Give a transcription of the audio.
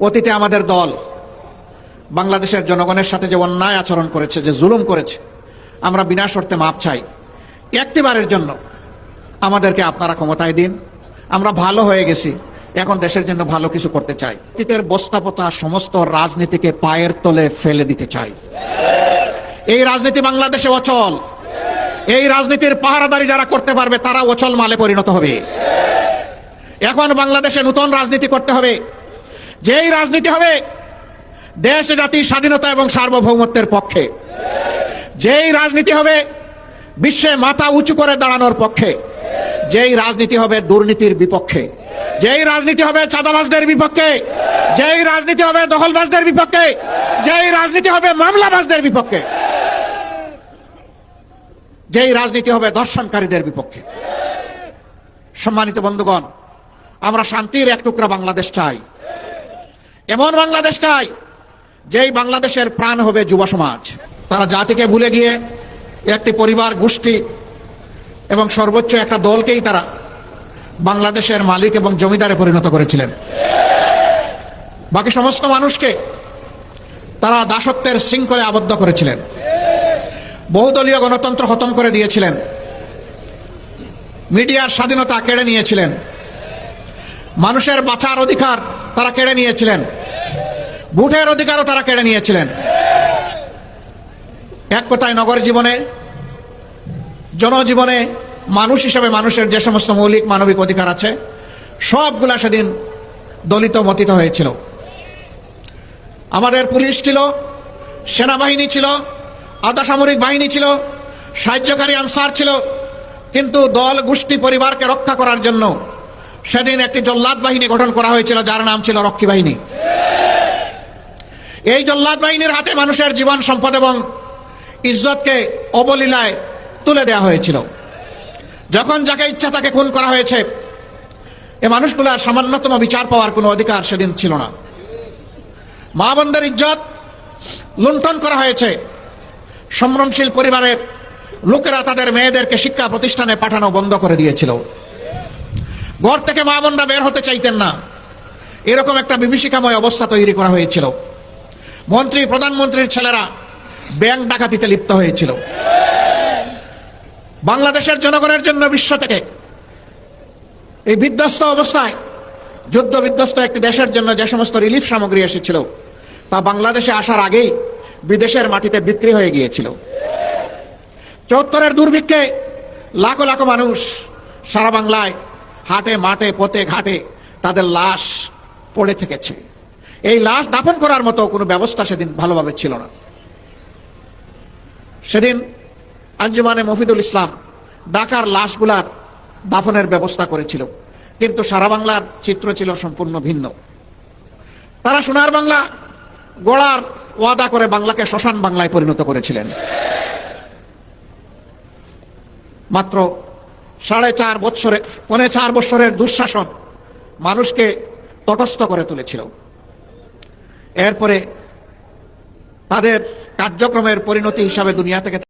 অতীতে আমাদের দল বাংলাদেশের জনগণের সাথে যে অন্যায় আচরণ করেছে, যে জুলুম করেছে, আমরা বিনা শর্তে মাপ চাই। একটিবারের জন্য আমাদেরকে আপনারা ক্ষমতায় দিন। আমরা ভালো হয়ে গেছি, এখন দেশের জন্য ভালো কিছু করতে চাই। অতীতের বস্তাপতা সমস্ত রাজনীতিকে পায়ের তলে ফেলে দিতে চাই। এই রাজনীতি বাংলাদেশে অচল। এই রাজনীতির পাহারাদারি যারা করতে পারবে, তারা অচল মালে পরিণত হবে। এখন বাংলাদেশে নতুন রাজনীতি করতে হবে। যেই রাজনীতি হবে, দেশ জাতির স্বাধীনতা এবং সার্বভৌমত্বের পক্ষে। যেই রাজনীতি হবে, বিশ্বে মাথা উঁচু করে দাঁড়ানোর পক্ষে। যেই রাজনীতি হবে, দুর্নীতির বিপক্ষে। যেই রাজনীতি হবে, চাঁদাবাজদের বিপক্ষে। যেই রাজনীতি হবে, দখলবাজদের বিপক্ষে। যেই রাজনীতি হবে, মামলাবাজদের বিপক্ষে। যেই রাজনীতি হবে, দর্শনকারীদের বিপক্ষে। সম্মানিত বন্ধুগণ, আমরা শান্তির এক টুকরা বাংলাদেশ চাই। এমন বাংলাদেশ চাই, যেই বাংলাদেশের প্রাণ হবে যুব সমাজ। তারা জাতিকে ভুলে গিয়ে একটি পরিবার, গোষ্ঠী এবং সর্বোচ্চ একটা দলকেই তারা বাংলাদেশের মালিক এবং জমিদারে পরিণত করেছিলেন। বাকি সমস্ত মানুষকে তারা দাসত্বের শৃঙ্খলে আবদ্ধ করেছিলেন। বহুদলীয় গণতন্ত্র খতম করে দিয়েছিলেন। মিডিয়ার স্বাধীনতা কেড়ে নিয়েছিলেন। মানুষের বাঁচার অধিকার তারা কেড়ে নিয়েছিলেন। ভোটের অধিকারও তারা কেড়ে নিয়েছিলেন। এক কথায় নগর জীবনে, জনজীবনে মানুষ হিসেবে মানুষের যে সমস্ত মৌলিক মানবিক অধিকার আছে, সবগুলা সেদিন দলিত মতিত হয়েছিল। আমাদের পুলিশ ছিল, সেনাবাহিনী ছিল, আধা সামরিক বাহিনী ছিল, সাহায্যকারী আনসার ছিল, কিন্তু দল, গোষ্ঠী, পরিবারকে রক্ষা করার জন্য সেদিন একটি জল্লাদ বাহিনী গঠন করা হয়েছিল, যার নাম ছিল রক্ষী বাহিনী। এই জল্লাদ বাহিনীর হাতে মানুষের জীবন, সম্পদ এবং ইজ্জতকে অবলীলায় তুলে দেওয়া হয়েছিল। যখন যাকে ইচ্ছা তাকে খুন করা হয়েছে, এ মানুষগুলার সামান্যতম বিচার পাওয়ার কোনো অধিকার সেদিন ছিল না। মা বোনদের ইজ্জত লুণ্ঠন করা হয়েছে। সম্ভ্রমশীল পরিবারের লোকেরা তাদের মেয়েদেরকে শিক্ষা প্রতিষ্ঠানে পাঠানো বন্ধ করে দিয়েছিল। ঘর থেকে মা বোনরা বের হতে চাইতেন না। এরকম একটা বিভীষিকাময় অবস্থা তৈরি করা হয়েছিল। মন্ত্রী, প্রধানমন্ত্রীর ছেলেরা ব্যাংক ডাকাতিতে লিপ্ত হয়েছিল। বাংলাদেশের জনগণের জন্য বিশ্ব থেকে এই বিধ্বস্ত অবস্থায় যুদ্ধ বিধ্বস্ত একটি দেশের জন্য যে সমস্ত রিলিফ সামগ্রী এসেছিল, তা বাংলাদেশে আসার আগেই বিদেশের মাটিতে বিক্রি হয়ে গিয়েছিল। চৌত্তরের দুর্ভিক্ষে লাখো লাখো মানুষ সারা বাংলায় হাটে, মাঠে, পথে, ঘাটে তাদের লাশ পড়ে থেকেছে। এই লাশ দাফন করার মতো কোনো ব্যবস্থা সেদিন ভালোভাবে ছিল না। সেদিন আঞ্জুমানে মফিদুল ইসলাম ঢাকার লাশগুলার দাফনের ব্যবস্থা করেছিল। কিন্তু সারা বাংলার চিত্র ছিল সম্পূর্ণ ভিন্ন। তারা সোনার বাংলা গোড়ার ওয়াদা করে বাংলাকে শ্মশান বাংলায় পরিণত করেছিলেন। মাত্র সাড়ে চার বছরে পনে চার বছরের দুঃশাসন মানুষকে তটস্থ করে তুলেছিল। এরপরে তাদের কার্যক্রমের পরিণতি হিসাবে দুনিয়া থেকে